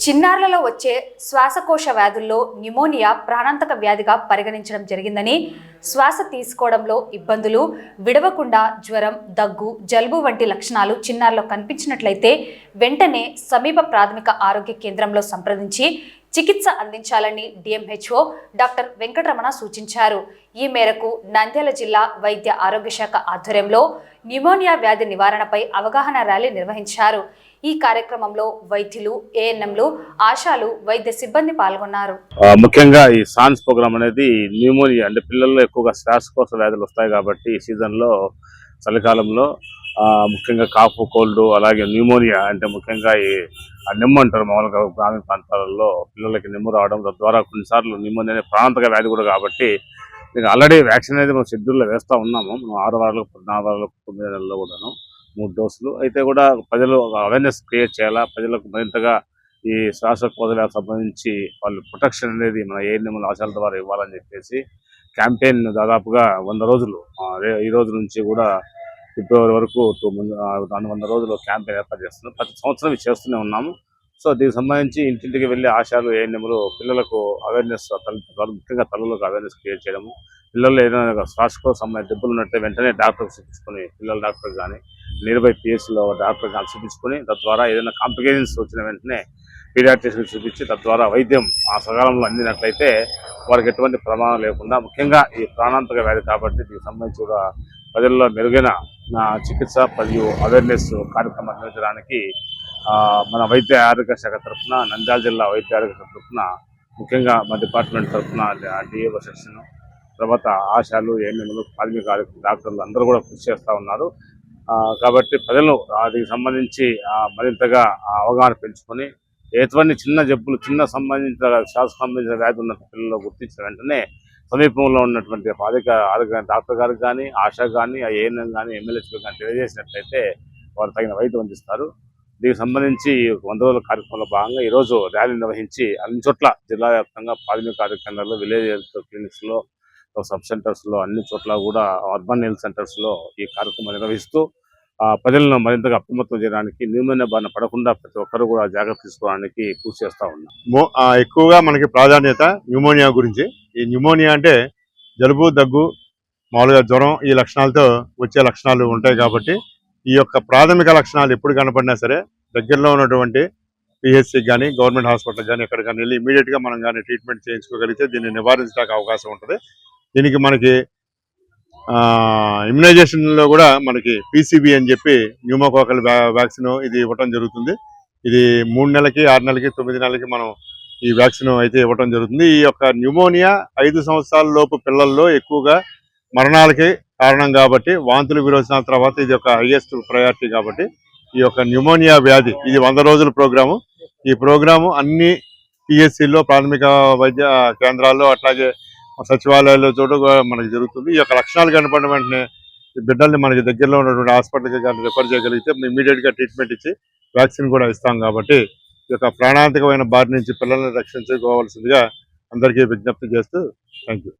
చిన్నారులలో వచ్చే శ్వాసకోశ వ్యాధుల్లో న్యూమోనియా ప్రాణాంతక వ్యాధిగా పరిగణించడం జరిగిందని శ్వాస తీసుకోవడంలో ఇబ్బందులు విడవకుండా జ్వరం దగ్గు జలుబు వంటి లక్షణాలు చిన్నారులో కనిపించినట్లయితే వెంటనే సమీప ప్రాథమిక ఆరోగ్య కేంద్రంలో సంప్రదించి చికిత్స అందించాలని డిఎంహెచ్ఓ డాక్టర్ వెంకటరమణ సూచించారు. ఈ మేరకు నంద్యాల జిల్లా వైద్య ఆరోగ్య శాఖ ఆధ్వర్యంలో న్యూమోనియా వ్యాధి నివారణపై అవగాహన ర్యాలీ నిర్వహించారు. ఈ కార్యక్రమంలో వైద్యులు ఏఎన్ఎంలు ఆశాలు వైద్య సిబ్బంది పాల్గొన్నారు. ముఖ్యంగా ఈ సాన్స్ ప్రోగ్రామ్ అనేది న్యూమోనియా అంటే పిల్లల్లో ఎక్కువగా శ్వాసకోశ వ్యాధులు వస్తాయి కాబట్టి ఈ సీజన్లో చలికాలంలో ముఖ్యంగా కాఫ్ కోల్డ్ అలాగే న్యూమోనియా అంటే ముఖ్యంగా ఈ ఆ నిమ్ము అంటారు మామూలుగా గ్రామీణ ప్రాంతాలలో పిల్లలకి నిమ్ము రావడం తద్వారా కొన్నిసార్లు నిమ్మోనియా అనే ప్రాంతక వ్యాధి కూడా కాబట్టి దీనికి ఆల్రెడీ వ్యాక్సిన్ అనేది మనం షెడ్యూల్లో వేస్తూ ఉన్నాము. మనం ఆరు వారాలకు పద్నాలుగు వారాలకు తొమ్మిది నెలల్లో కూడాను మూడు డోసులు అయితే కూడా ప్రజలు అవేర్నెస్ క్రియేట్ చేయాలా? ప్రజలకు మరింతగా ఈ శ్వాసకోదలకు సంబంధించి వాళ్ళు ప్రొటెక్షన్ అనేది మన ఏ నిమ్మల ఆశాల ద్వారా ఇవ్వాలని చెప్పేసి క్యాంపెయిన్ దాదాపుగా వంద రోజులు ఈ రోజు నుంచి కూడా ఫిబ్రవరి వరకు రెండు ముందు దాని వంద రోజులు క్యాంపెయిన్ ఏర్పాటు చేస్తున్నాం. ప్రతి సంవత్సరం చేస్తూనే ఉన్నాము. సో దీనికి సంబంధించి ఇంటింటికి వెళ్ళి ఆశాలు ఏఎన్ఎంలు పిల్లలకు అవేర్నెస్ తల్లి ముఖ్యంగా తల్లులకు అవేర్నెస్ క్రియేట్ చేయడము. పిల్లలు ఏదైనా శ్వాసకో సంబంధించిన దెబ్బలు ఉన్నట్టే వెంటనే డాక్టర్ చూపించుకొని పిల్లల డాక్టర్ కానీ నియర్ బై డాక్టర్ కానీ చూపించుకొని తద్వారా ఏదైనా కాంప్లికేషన్స్ వచ్చిన వెంటనే పీడియాట్రిషన్ చూపించి తద్వారా వైద్యం ఆ సకాలంలో అందినట్లయితే వారికి ఎటువంటి ప్రమాదం లేకుండా ముఖ్యంగా ఈ ప్రాణాంతక వ్యాధి కాబట్టి దీనికి సంబంధించి కూడా ప్రజల్లో మెరుగైన చికిత్స మరియు అవేర్నెస్ కార్యక్రమం నిర్వహించడానికి మన వైద్య ఆరోగ్య శాఖ తరఫున నంద్యాల జిల్లా వైద్య ఆరోగ్య శాఖ తరఫున ముఖ్యంగా మా డిపార్ట్మెంట్ తరఫున డిఏఓ సెక్షన్ తర్వాత ఆశాలు ఏఎన్ఎంలు ప్రాథమిక ఆరోగ్య డాక్టర్లు అందరూ కూడా కృషి చేస్తూ ఉన్నారు. కాబట్టి ప్రజలు దీనికి సంబంధించి మరింతగా అవగాహన పెంచుకొని ఎటువంటి చిన్న జబ్బులు చిన్న సంబంధించిన శ్వాస సంబంధించిన వ్యాధి ఉన్న పిల్లలు గుర్తించిన వెంటనే సమీపంలో ఉన్నటువంటి ఆరోగ్య ఆరోగ్య డాక్టర్ గారికి కానీ ఆశా కానీ ఆ ఏఎన్ఎం కానీ ఎమ్మెల్యేస్కి కానీ తెలియజేసినట్లయితే వారు తగిన వైద్యం అందిస్తారు. దీనికి సంబంధించి వంద రోజుల కార్యక్రమంలో భాగంగా ఈరోజు ర్యాలీ నిర్వహించి అన్ని చోట్ల జిల్లా వ్యాప్తంగా ప్రాథమిక ఆరోగ్య కేంద్రాల్లో విలేజ్ హెల్త్ క్లినిక్స్లో సబ్ సెంటర్స్లో అన్ని చోట్ల కూడా అర్బన్ హెల్త్ సెంటర్స్లో ఈ కార్యక్రమం నిర్వహిస్తూ ప్రజలను మరింతగా అప్రమత్తం చేయడానికి న్యూమోనియా బారిన పడకుండా ప్రతి ఒక్కరు కూడా జాగ్రత్త తీసుకోవడానికి కృషి చేస్తూ ఉన్నాం. ఎక్కువగా మనకి ప్రాధాన్యత న్యూమోనియా గురించి. ఈ న్యూమోనియా అంటే జలుబు దగ్గు మామూలుగా జ్వరం ఈ లక్షణాలతో వచ్చే లక్షణాలు ఉంటాయి కాబట్టి ఈ యొక్క ప్రాథమిక లక్షణాలు ఎప్పుడు కనపడినా సరే దగ్గరలో ఉన్నటువంటి పిహెచ్సికి కానీ గవర్నమెంట్ హాస్పిటల్ కానీ ఎక్కడ కానీ వెళ్ళి ఇమీడియట్గా మనం కానీ ట్రీట్మెంట్ చేయించుకోగలిగితే దీన్ని నివారించడానికి అవకాశం ఉంటుంది. దీనికి మనకి ఇమ్యునైజేషన్లో కూడా మనకి పీసీబీ అని చెప్పి న్యూమోకోకల్ వ్యాక్సిన్ ఇది ఇవ్వటం జరుగుతుంది. ఇది మూడు నెలలకి ఆరు నెలలకి తొమ్మిది నెలలకి మనం ఈ వ్యాక్సిన్ అయితే ఇవ్వటం జరుగుతుంది. ఈ యొక్క న్యూమోనియా ఐదు సంవత్సరాల లోపు పిల్లల్లో ఎక్కువగా మరణాలకి కారణం కాబట్టి వాంతులు విరోచనాల తర్వాత ఇది ఒక హైయెస్ట్ ప్రయారిటీ కాబట్టి ఈ యొక్క న్యూమోనియా వ్యాధి ఇది వంద రోజుల ప్రోగ్రాము. ఈ ప్రోగ్రాము అన్ని పిఎస్సిలో ప్రాథమిక వైద్య కేంద్రాల్లో అట్లాగే సచివాలయాల్లో చోట కూడా మనకి జరుగుతుంది. ఈ యొక్క లక్షణాలు కనపడిన వెంటనే బిడ్డల్ని మనకి దగ్గరలో ఉన్నటువంటి హాస్పిటల్కి కానీ రిఫర్ చేయగలిగితే ఇమీడియట్గా ట్రీట్మెంట్ ఇచ్చి వ్యాక్సిన్ కూడా ఇస్తాం కాబట్టి ఈ యొక్క ప్రాణాంతకమైన బారి నుంచి పిల్లల్ని రక్షించుకోవాల్సిందిగా అందరికీ విజ్ఞప్తి చేస్తూ థ్యాంక్ యూ